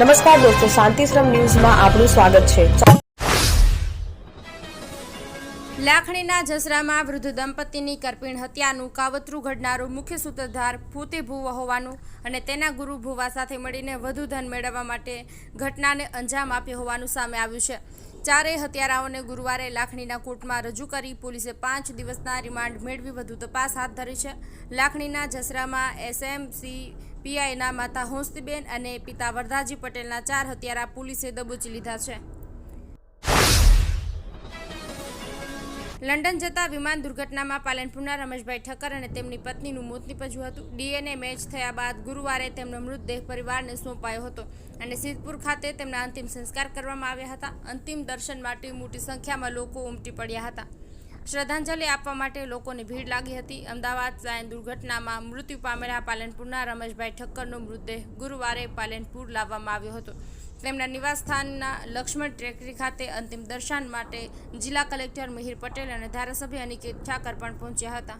નમસ્કાર દોસ્તો, શાંતિશ્રમ ન્યૂઝમાં આપનું સ્વાગત છે. લાખણીના જસરામાં વૃદ્ધ દંપતીની કરપીણ હત્યાનું કાવતરું ઘડનારો મુખ્ય સૂત્રધાર ફૂતે ભૂવા હોવાનું અને તેના ગુરુ ભુવા સાથે મળીને વધુ ધન મેળવવા માટે ઘટનાને અંજામ આપ્યો હોવાનું સામે આવ્યું છે. ચારેય હત્યારાઓને ગુરુવારે લાખણીના કોર્ટમાં રજૂ કરી પોલીસે પાંચ દિવસના રિમાન્ડ મેળવી વધુ તપાસ હાથ ધરી છે. લાખણીના જસરામાં એસએમસી પીઆઈના માતા હોંસ્તીબેન અને પિતા વરદાજી પટેલના ચાર હત્યારા પોલીસે દબોચી લીધા છે. લંડન જતા વિમાન દુર્ઘટનામાં પાલનપુરના રમેશભાઈ ઠક્કર અને તેમની પત્નીનું મોત નીપજ્યું હતું. ડીએનએ મેચ થયા બાદ ગુરુવારે તેમનો મૃતદેહ પરિવારને સોંપાયો હતો અને સિદ્ધપુર ખાતે તેમના અંતિમ સંસ્કાર કરવામાં આવ્યા હતા. અંતિમ દર્શન માટે મોટી સંખ્યામાં લોકો ઉમટી પડ્યા હતા. શ્રદ્ધાંજલિ આપવા માટે લોકોની ભીડ લાગી હતી. અમદાવાદ ફ્લાઇન દુર્ઘટનામાં મૃત્યુ પામેલા પાલનપુરના રમેશભાઈ ઠક્કરનો મૃતદેહ ગુરુવારે પાલનપુર લાવવામાં આવ્યો હતો. તેમના નિવાસસ્થાનના લક્ષ્મણ ટેકરી ખાતે અંતિમ દર્શન માટે જિલ્લા કલેક્ટર મિહિર પટેલ અને ધારાસભ્ય અનિકેત ઠાકર પણ પહોંચ્યા હતા.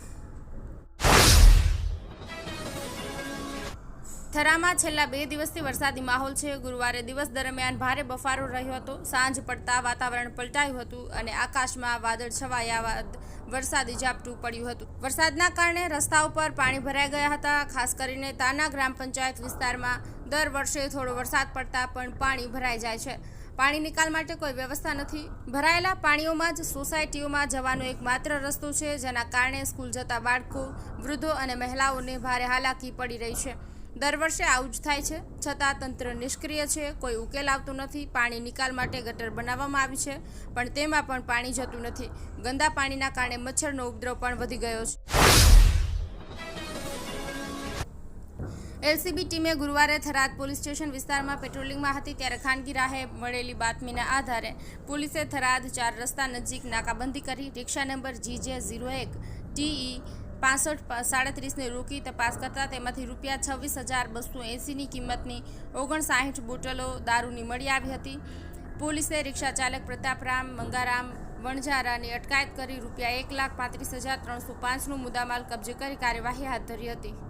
થરામાં છેલ્લા બે દિવસથી વરસાદી માહોલ છે. ગુરુવારે દિવસ દરમિયાન ભારે બફારો રહ્યો હતો. સાંજ પડતા વાતાવરણ પલટાયું હતું અને આકાશમાં વાદળ છવાયા બાદ વરસાદી ઝાપટું પડ્યું હતું. વરસાદના કારણે રસ્તા ઉપર પાણી ભરાઈ ગયા હતા. ખાસ કરીને તાના ગ્રામ પંચાયત વિસ્તારમાં દર વર્ષે થોડો વરસાદ પડતા પણ પાણી ભરાઈ જાય છે. પાણી નિકાલ માટે કોઈ વ્યવસ્થા નથી. ભરાયેલા પાણીઓમાં જ સોસાયટીઓમાં જવાનો એક માત્ર રસ્તો છે, જેના કારણે સ્કૂલ જતા બાળકો, વૃદ્ધો અને મહિલાઓને ભારે હાલાકી પડી રહી છે. દર વર્ષે આવું જ થાય છે. છતાં તંત્ર નિષ્ક્રિય છે, કોઈ ઉકેલ આવતો નથી. પાણી નિકાલ માટે ગટર બનાવવામાં આવી છે, પણ તેમાં પણ પાણી જતું નથી. ગંદા પાણીના કારણે મચ્છરનો ઉપદ્રવ પણ વધી ગયો છે. એલસીબી ટીમે ગુરુવારે થરાદ પોલીસ સ્ટેશન વિસ્તારમાં પેટ્રોલિંગમાં હતી ત્યારે ખાનગી રાહે મળેલી બાતમીના આધારે પોલીસે થરાદ ચાર રસ્તા નજીક નાકાબંધી કરી રિક્ષા નંબર જીજે ઝીરો એક ટીઈ પાસઠ સાડત્રીસને રોકી તપાસ કરતા તેમાંથી રૂપિયા છવ્વીસ હજાર બસો એંસીની કિંમતની ઓગણસાઠ બોટલો દારૂની મળી આવી હતી. પોલીસે રિક્ષા ચાલક પ્રતાપરામ, મંગારામ, વણઝારાની અટકાયત કરી રૂપિયા એક લાખ પાંત્રીસ હજાર ત્રણસો પાંચનું મુદ્દામાલ કબજે કરી કાર્યવાહી હાથ ધરી હતી.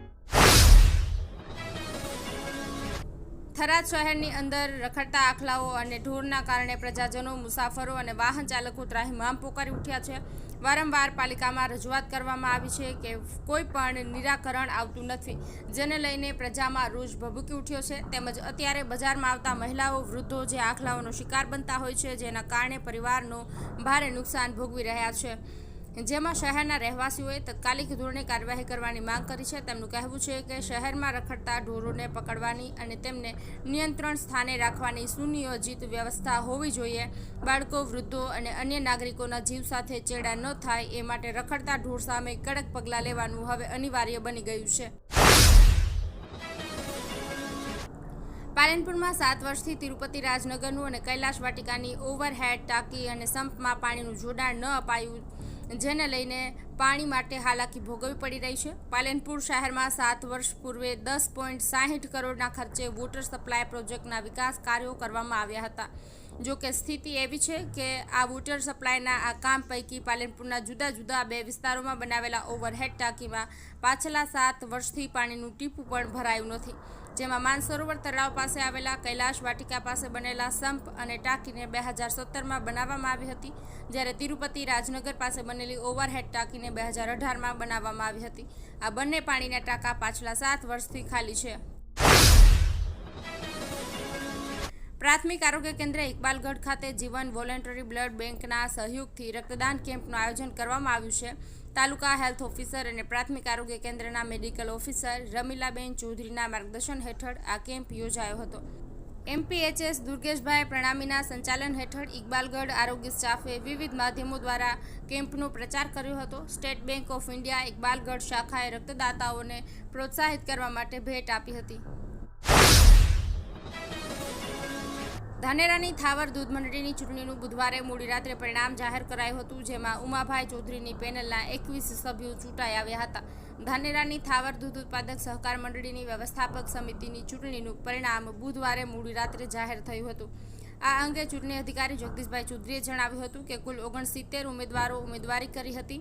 Tharad શહેરની અંદર રખડતા આખલાઓ અને ઢોરના કારણે પ્રજાજનો, મુસાફરો અને વાહન ચાલકો ત્રાહિમામ પોકારી ઉઠ્યા છે. વારંવાર પાલિકામાં રજૂઆત કરવામાં આવી છે કે કોઈ પણ નિરાકરણ આવતું નથી, જેને લઈને પ્રજામાં રોષ ભભૂકી ઉઠ્યો છે. તેમજ અત્યારે બજારમાં આવતા મહિલાઓ, વૃદ્ધો જે આખલાઓનો શિકાર બનતા હોય છે, જેના કારણે પરિવારનો ભારે નુકસાન ભોગવી રહ્યા છે. જેમાં શહેરના રહેવાસીઓએ તત્કાલિક ધોરણે કાર્યવાહી કરવાની માંગ કરી છે. તેમનું કહેવું છે કે શહેરમાં રખડતા ઢોરોને પકડવાની અને તેમને નિયંત્રણ સ્થાને રાખવાની સુનિયોજિત વ્યવસ્થા હોવી જોઈએ. બાળકો, વૃદ્ધો અને અન્ય નાગરિકોના જીવ સાથે ચેડા ન થાય એ માટે રખડતા ઢોર સામે કડક પગલાં લેવાનું હવે અનિવાર્ય બની ગયું છે. પાલનપુરમાં સાત વર્ષથી તિરુપતિ રાજનગરનું અને કૈલાશ વાટિકાની ઓવરહેડ ટાંકી અને સંપમાં પાણીનું જોડાણ ન અપાયું. જેને લઈને પાણી માટે હાલાકી ભોગવવી પડી રહી છે. પાલનપુર શહેરમાં સાત વર્ષ પૂર્વે દસ પોઈન્ટ સાહીઠ કરોડના ખર્ચે વોટર સપ્લાય પ્રોજેક્ટના વિકાસ કાર્યો કરવામાં આવ્યા હતા. જો કે સ્થિતિ એવી છે કે આ વોટર સપ્લાયના આ કામ પૈકી પાલનપુરના જુદા જુદા બે વિસ્તારોમાં બનાવેલા ઓવરહેડ ટાંકીમાં પાછલા સાત વર્ષથી પાણીનું ટીપું પણ ભરાયું નથી. જેમાં માનસરોવર તળાવ પાસે આવેલા કૈલાશ વાટિકા પાસે બનેલા સંપ અને ટાંકીને બે હજાર સત્તરમાં બનાવવામાં આવી હતી, જ્યારે તિરુપતિ રાજનગર પાસે બનેલી ઓવરહેડ ટાંકીને બે હજાર અઢારમાં બનાવવામાં આવી હતી. આ બંને પાણીના ટાંકા પાછલા સાત વર્ષથી ખાલી છે. પ્રાથમિક આરોગ્ય કેન્દ્ર ઇકબાલગઢ ખાતે જીવન વોલેન્ટરી બ્લડ બેંકના સહયોગથી રક્તદાન કેમ્પનું આયોજન કરવામાં આવ્યું છે. તાલુકા હેલ્થ ઓફિસર અને પ્રાથમિક આરોગ્ય કેન્દ્રના મેડિકલ ઓફિસર રમીલાબેન ચૌધરીના માર્ગદર્શન હેઠળ આ કેમ્પ યોજાયો હતો. એમપીએચએસ દુર્ગેશભાઈ પ્રણામીના સંચાલન હેઠળ ઇકબાલગઢ આરોગ્ય સ્ટાફે વિવિધ માધ્યમો દ્વારા કેમ્પનો પ્રચાર કર્યો હતો. State Bank of India Iqbalgadh શાખાએ રક્તદાતાઓને પ્રોત્સાહિત કરવા માટે ભેટ આપી હતી. ધાનેરાની થાવર દૂધ મંડળીની ચૂંટણીનું બુધવારે મોડી રાત્રે પરિણામ જાહેર કરાયું હતું, જેમાં ઉમાભાઈ ચૌધરીની પેનલના એકવીસ સભ્યો ચૂંટાઈ આવ્યા હતા. ધાનેરાની થાવર દૂધ ઉત્પાદક સહકાર મંડળીની વ્યવસ્થાપક સમિતિની ચૂંટણીનું પરિણામ બુધવારે મોડી રાત્રે જાહેર થયું હતું. આ અંગે ચૂંટણી અધિકારી જગદીશભાઈ ચૌધરીએ જણાવ્યું હતું કે કુલ ઓગણસિત્તેર ઉમેદવારો ઉમેદવારી કરી હતી,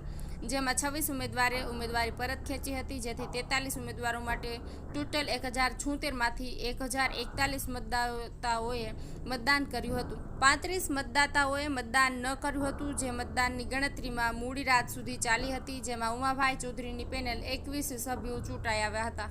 જેમાં છવ્વીસ ઉમેદવારે ઉમેદવારી પરત ખેંચી હતી, જેથી તેતાલીસ ઉમેદવારો માટે ટોટલ એક હજાર છોતેરમાંથી એક હજાર એકતાલીસ મતદાતાઓએ મતદાન કર્યું હતું. પાંત્રીસ મતદાતાઓએ મતદાન ન કર્યું હતું, જે મતદાનની ગણતરીમાં મોડી રાત સુધી ચાલી હતી, જેમાં ઉમાભાઈ ચૌધરીની પેનલ એકવીસ સભ્યો ચૂંટાઈ આવ્યા હતા.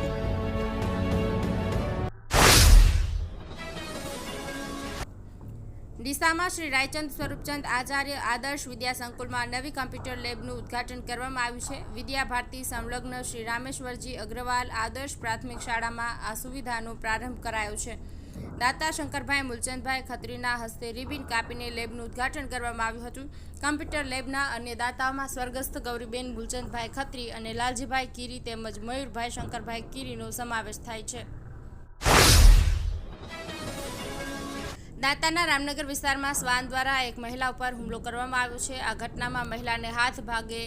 ડીસામાં શ્રી રાયચંદ સ્વરૂપચંદ આચાર્ય આદર્શ વિદ્યા સંકુલમાં નવી કમ્પ્યુટર લેબનું ઉદ્ઘાટન કરવામાં આવ્યું છે. વિદ્યા ભારતી સંલગ્ન શ્રી રામેશ્વરજી અગ્રવાલ આદર્શ પ્રાથમિક શાળામાં આ સુવિધાનો પ્રારંભ કરાયો છે. દાતા શંકરભાઈ મૂલચંદભાઈ ખત્રીના હસ્તે રિબિન કાપીને લેબનું ઉદ્ઘાટન કરવામાં આવ્યું હતું. કમ્પ્યુટર લેબના અન્ય દાતાઓમાં સ્વર્ગસ્થ ગૌરીબેન મૂલચંદભાઈ ખત્રી અને લાલજીભાઈ કીરી તેમજ મયુરભાઈ શંકરભાઈ કીરીનો સમાવેશ થાય છે. દાંતાના રામનગર વિસ્તારમાં શ્વાન દ્વારા એક મહિલા ઉપર હુમલો કરવામાં આવ્યો છે. આ ઘટનામાં મહિલાને હાથ ભાગે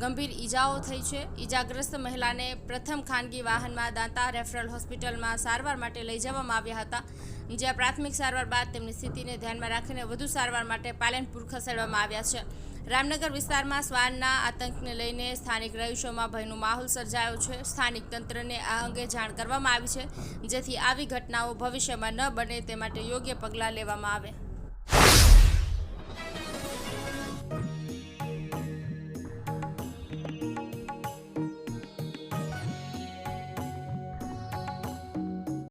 ગંભીર ઈજાઓ થઈ છે. ઈજાગ્રસ્ત મહિલાને પ્રથમ ખાનગી વાહનમાં દાંતા રેફરલ હોસ્પિટલમાં સારવાર માટે લઈ જવામાં આવ્યા હતા. જ્યાં પ્રાથમિક સારવાર બાદ તેમની સ્થિતિને ધ્યાનમાં રાખીને વધુ સારવાર માટે પાલનપુર ખસેડવામાં આવ્યા છે. રામનગર વિસ્તારમાં શ્વાનના આતંકને લઈને સ્થાનિક રહીશોમાં ભયનો માહોલ સર્જાયો છે. સ્થાનિક તંત્રને આ અંગે જાણ કરવામાં આવી છે, જેથી આવી ઘટનાઓ ભવિષ્યમાં ન બને તે માટે યોગ્ય પગલાં લેવામાં આવે.